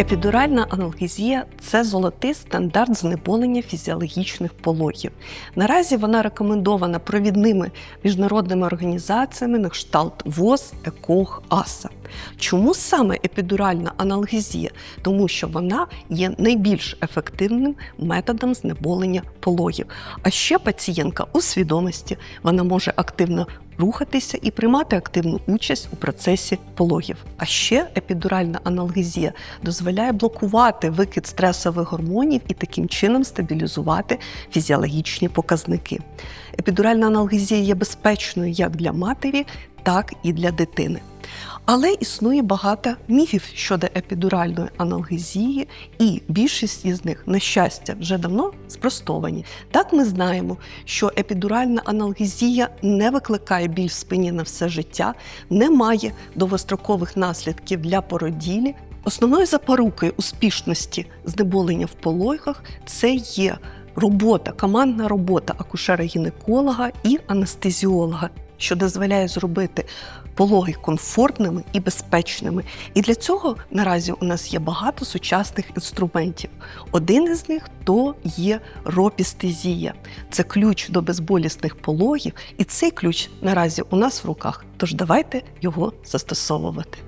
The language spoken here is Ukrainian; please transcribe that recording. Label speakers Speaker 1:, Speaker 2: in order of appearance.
Speaker 1: Епідуральна аналгезія це золотий стандарт знеболення фізіологічних пологів. Наразі вона рекомендована провідними міжнародними організаціями на кшталт ВОЗ, ЕКОГ, АСА. Чому саме епідуральна аналгезія? Тому що вона є найбільш ефективним методом знеболення пологів. А ще пацієнтка у свідомості вона може активно рухатися і приймати активну участь у процесі пологів. А ще епідуральна аналгезія дозволяє блокувати викид стресових гормонів і таким чином стабілізувати фізіологічні показники. Епідуральна аналгезія є безпечною як для матері, так і для дитини. Але існує багато міфів щодо епідуральної аналгезії, і більшість із них, на щастя, вже давно спростовані. Так ми знаємо, що епідуральна аналгезія не викликає біль в спині на все життя, не має довгострокових наслідків для породілі. Основною запорукою успішності знеболення в пологах це є робота, командна робота акушера-гінеколога і анестезіолога, що дозволяє зробити пологи комфортними і безпечними. І для цього наразі у нас є багато сучасних інструментів. Один із них то є ропістезія. Це ключ до безболісних пологів, і цей ключ наразі у нас в руках. Тож давайте його застосовувати.